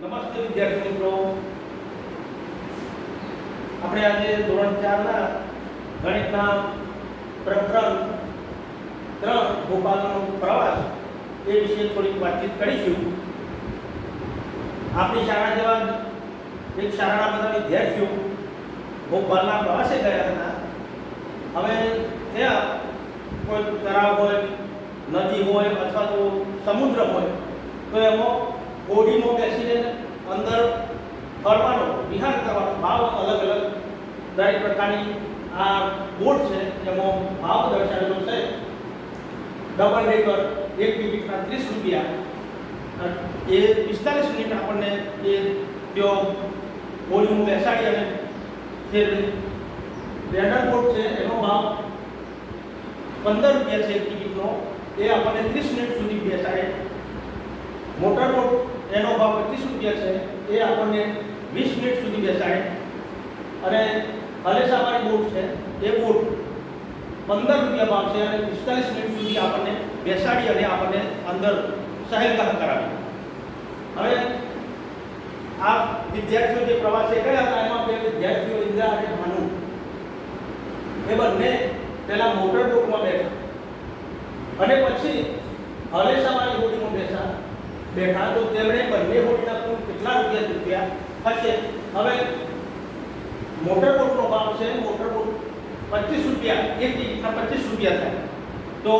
નમસ્તે વિદ્યાર્થી મિત્રો. આપણે આજે ધોરણ ચારના ગણિતના પ્રકરણ ત્રણ ભોપાલનો પ્રવાસ એ વિશે થોડીક વાતચીત કરીશું. આપણી શાળા જેવા એક શાળાના બધા વિદ્યાર્થીઓ ભોપાલના પ્રવાસે ગયા હતા. હવે ત્યાં કોઈ તળાવ હોય, નદી હોય અથવા તો સમુદ્ર હોય, તો એમાં હોડીમાં બેસીને અંદર ફરવાનો, વિહાર કરવાનો, ભાવ અલગ અલગ. દરેક પ્રકારની આ બોટ છે, એમાં ભાવ દર્શાવેલો છે. ડબલ ડેકર એક ટિકિટના ત્રીસ રૂપિયા. એ પિસ્તાલીસ મિનિટ આપણને એ તેઓ હોડીમાં બેસાડી અને ફેરવી રેડર બોટ છે, એનો ભાવ પંદર રૂપિયા છે એક ટિકિટનો એ આપણને ત્રીસ મિનિટ સુધી બેસાડે. મોટર બોટ એનો ભાવ પચીસ રૂપિયા છે, એ આપણને વીસ મિનિટ સુધી બેસાડે. અને હલેસાવાળી બોટ છે, એ બોટ પંદર રૂપિયા ભાવ છે અને પિસ્તાલીસ મિનિટ સુધી આપણને બેસાડી અને આપણને અંદર સહેલગાહ કરાવી. હવે આ વિદ્યાર્થીઓ જે પ્રવાસે ગયા હતા, એમાં બે વિદ્યાર્થીઓ ઇન્દ્રા અને ભાનુ. એ બંને પહેલા મોટર બોટમાં બેઠા. અને પછી હલેસાવાળી બોટીમાં બેસા બેઠા તો તેમણે બંને હોડીના કુલ કેટલા રૂપિયા ચૂક્યા? હશે. હવે મોટર બોટનો ભાવ છે, મોટર બોટ પચીસ રૂપિયા, એક ટિકિટના પચીસ રૂપિયા થાય. તો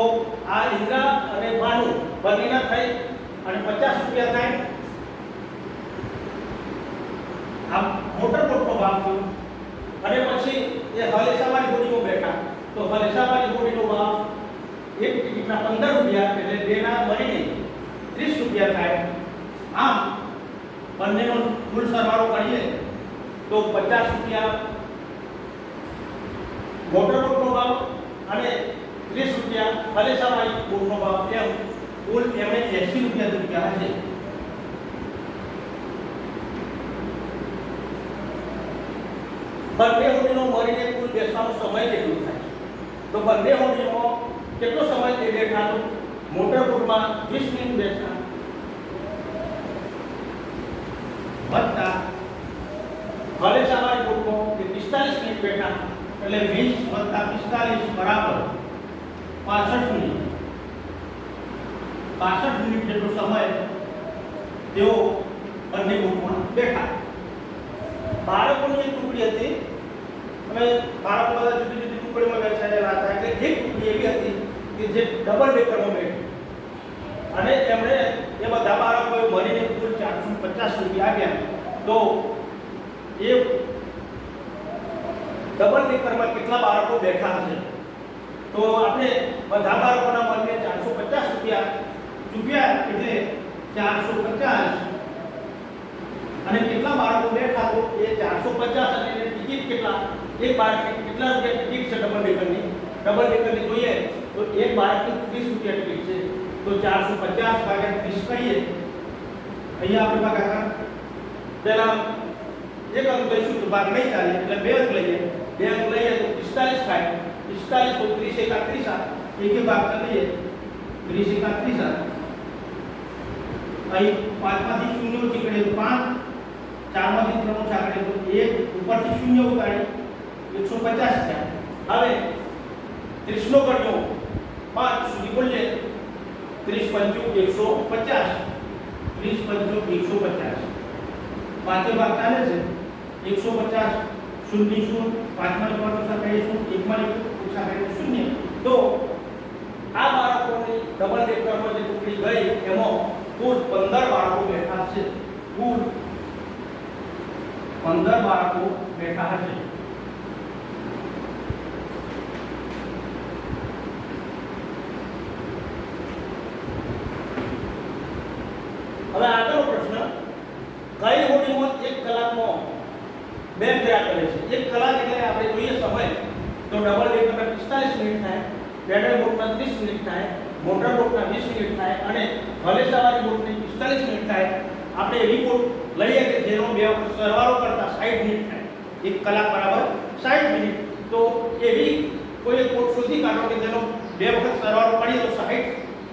આ ઇન્દ્રા અને ભાનુ બંનેના થઈ અને પચાસ રૂપિયા થાય. આ મોટર બોટનો ભાવ થયો. અને પછી એ હલેસાવાળી હોડીમાં બેઠા. તો હલેસાવાળી હોડીનો ભાવ એક ટિકિટના પંદર રૂપિયા, એટલે બેના મળીને ત્રીસ રૂપિયા થાય. આમ બંનેનો કુલ સરવાળો કરીએ તો પચાસ રૂપિયા મોટર બોટનો ભાવ અને ત્રીસ રૂપિયા હલેસાવાળી બોટનો ભાવ. એમ કુલ એમણે એસી રૂપિયા રૂપિયા હશે બંને હોડીનો મળીને કુલ બેસવાનો સમય કેટલો થાય? તો બંને હોડીમાં કેટલો સમય તે બેઠા મોટર બોટમાં વીસ મિનિટ બેઠા વત્તા હલેસાવાળી બોટમાં એ પિસ્તાલીસ મિનિટ બેઠા એટલે વીસ વત્તા પિસ્તાલીસ બરાબર પાસઠ મિનિટ. પાસઠ મિનિટ જેટલો સમય તેઓ બંને બોટમાં બેઠા. બાળકોની એક ટુકડી હતી અને બાળકો બધા જુદી જુદી ટુકડીમાં વહેંચાયેલા હતા, એટલે એક ટુકડી એવી હતી કે જે ડબલ ડેકરમાં બેઠી. અને એમણે એ બધા બાળકોએ મળીને કુલ ચારસો પચાસ રૂપિયા આપ્યા. તો એ ડબલ ડેકરમાં કેટલા બાળકો બેઠા હશે તો આપણે બધા બાળકોના મળીને ચારસો પચાસ રૂપિયા ચૂક્યા એટલે ચારસો પચાસ અને કેટલા બાળકો બેઠા તો એ ચારસો પચાસ અને એની ટિકિટ કેટલા એક બાળક કેટલા રૂપિયા ટિકિટ છે ડબલ ડેકરની ડબલ ડેકરની જોઈએ તો એક બાળકની ત્રીસ રૂપિયા ટિકિટ છે તો ચારસો પચાસ ભાગ્યા ત્રીસ કરીએ અહીંયા આપણે ભાગાકાર પહેલા એક અંક લઈશું તો ભાગ નહીં ચાલે એટલે બે અંક લઈએ બે અંક લઈએ તો પિસ્તાલીસ થાય પિસ્તાલીસ તો ત્રીસ એકા ત્રીસ એક ભાગ કરી લઈએ ત્રીસ એકા ત્રીસ અહીં પાંચમાંથી શૂન્ય ઓછી કરીએ તો પાંચ ચારમાંથી ત્રણ ઓછા કરીએ તો એક ઉપરથી શૂન્ય ઉતારી એકસો પચાસ થયા હવે ત્રીસનો કર્યો પાંચ સુધી બોલીએ ત્રીસ પંચુ એકસો પચાસ ત્રીસ પંચુ એકસો પચાસ પાંચે ભાગ ચાલે છે એકસો પચાસ શૂન્ય પાંચમાં એક ઓછા કરીશું એકમાં એક ઓછા કરીશું શૂન્ય. તો આ બાળકોની ડબલ ડેકરમાં જે ટુકડી ગઈ, એમાં કુલ પંદર બાળકો બેઠા છે. કુલ પંદર બાળકો બેઠા હશે હવે આગળનો પ્રશ્ન, કઈ હોડીમાં એક કલાકમાં બે ફેરા કરે છે. એક કલાક એટલે આપણે જોઈએ સમય, તો ડબલ ડેકરમાં પિસ્તાલીસ મિનિટ થાય પેડલ બોટમાં ત્રીસ મિનિટ થાય મોટર બોટના વીસ મિનિટ થાય, અને હલેસાવાળી બોટની પિસ્તાલીસ મિનિટ થાય, આપણે એવી બોટ લઈએ કે જેનો બે સરવાળો કરતા સાઠ મિનિટ થાય. એક કલાક બરાબર સાઠ મિનિટ. તો એવી કોઈ એક બોટ શોધી કાઢો કે જેનો બે વખત સરવાળો કરીએ તો સાઠ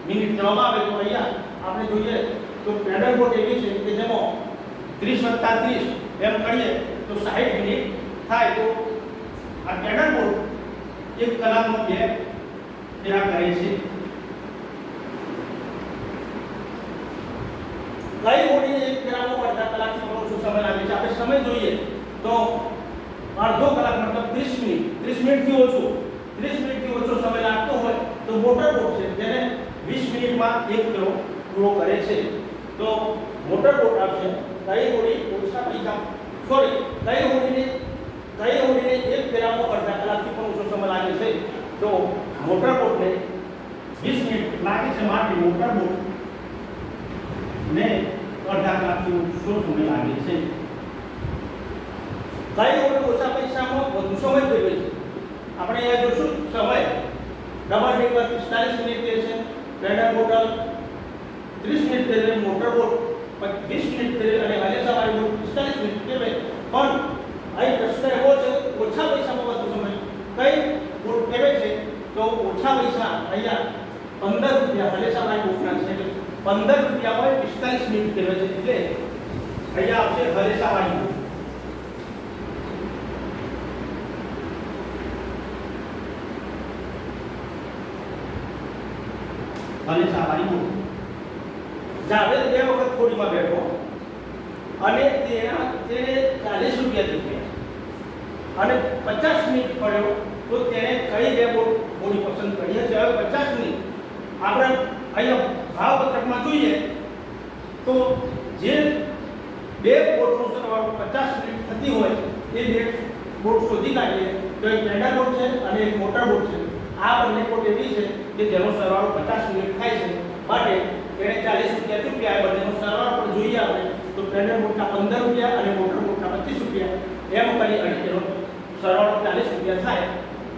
મિનિટ જવામાં આવે. તો અહીંયા આપણે જોઈએ તો પેડલ બોટ એવી છે કે જેમાં ત્રીસ વત્તા ત્રીસ એમ કરીએ તો સાઠ મિનિટ થાય તો આ પેડલ બોર્ડ એક કલાકમાં બે ફેરા કરે છે. કઈ હોડીને એક ફેરામાં અડધા કલાક સમય ઓછો સમય લાગે છે? આપણે સમય જોઈએ. તો અડધો કલાક મતલબ ત્રીસ મિનિટ. ત્રીસ મિનિટથી ઓછું. ત્રીસ મિનિટથી ઓછો સમય લાગતો હોય તો મોટર બોટ છે જેને વીસ મિનિટમાં એક ફેરો પૂરો કરે છે. તો મોટર બોટ આવશે. કઈ હોડી ઓછા પૈસા. સોરી, દહીં હોડીને દહીં હોડીને એક ફેરામાં અડધા કલાકથી પણ ઓછો સમય લાગે છે. તો મોટર બોટને વીસ મિનિટ લાગે છે માટે મોટર બોટ, ને અડધા કલાકથી ઓછો સમય લાગે છે. કઈ હોડી ઓછા પૈસામાં વધુ સમય ફેરવે છે. આપણે અહીંયા જોશું, સમય ડબલ ડેકર પિસ્તાલીસ મિનિટ લે છે પેડલ બોટલ ત્રીસ મિનિટ લે મોટર બોટ વીસ મિનિટ ફેરવે અને વાળી બોટ પિસ્તાલીસ મિનિટ ફેરવે પણ અહીં પ્રશ્ન એવો છે, ઓછા પૈસામાં વધુ સમય. કઈ બોટ ફેરવે છે? તો ઓછા પૈસા અહીંયા પંદર રૂપિયા હલેસા વાળી બોટના છે પંદર રૂપિયા હોય પિસ્તાલીસ મિનિટ ફેરવે છે. અહીંયા આવશે વાળી બોટ અને બોટ જાવેદ બે વખત ખોડીમાં બેઠો અને તેના તેને ચાલીસ રૂપિયા ચૂક્યા. અને પચાસ મિનિટ પડ્યો તો તેણે કઈ બે બોડી પસંદ કરી હશે? હવે પચાસ મિનિટ. આપણે અહીંયા ભાવપત્રકમાં જોઈએ તો જે બે બોટનો સરવાળો પચાસ મિનિટ થતી હોય એ બે બોટ શોધી કાઢીએ. તો એક પેડલ બોટ છે અને એક મોટર બોટ છે. આ બંને બોટ એવી છે કે જેનો સરવાળો પચાસ મિનિટ થાય છે. માટે તેણે ચાલીસ રૂપિયા ચૂક્યા એ બંનેનો સરવાળો પણ જોઈએ આપણે. તો પેડલ મોટા પંદર રૂપિયા અને મોટર બોટના પચીસ રૂપિયા. એમ કરી અને તેનો સરવાળો ચાલીસ રૂપિયા થાય.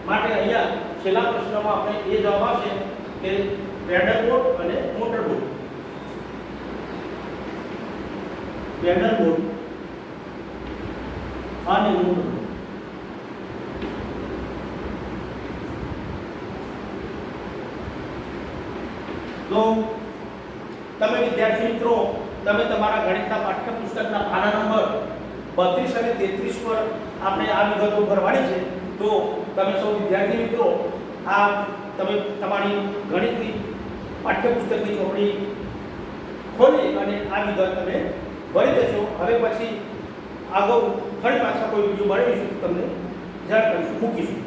માટે અહીંયા છેલ્લા પ્રશ્નમાં આપણે એ જવાબ આવશે કે પેડલ બોટ અને મોટર બોટ. પેડલ બોટ અને મોટર તો તમે વિદ્યાર્થી મિત્રો, તમે તમારા ગણિતના પાઠ્યપુસ્તકના પાના નંબર બત્રીસ અને તેત્રીસ પર આપણે આ વિગતો ભરવાની છે. તો તમે સૌ વિદ્યાર્થી મિત્રો, આ તમે તમારી ગણિતની પાઠ્યપુસ્તકની ચોપડી ખોલી અને આ વિગત તમે ભરી દેશો હવે પછી આગળ ફરી પાછા કોઈ વીડિયો મળીશું તમને જાણ કરીશું, મૂકીશું.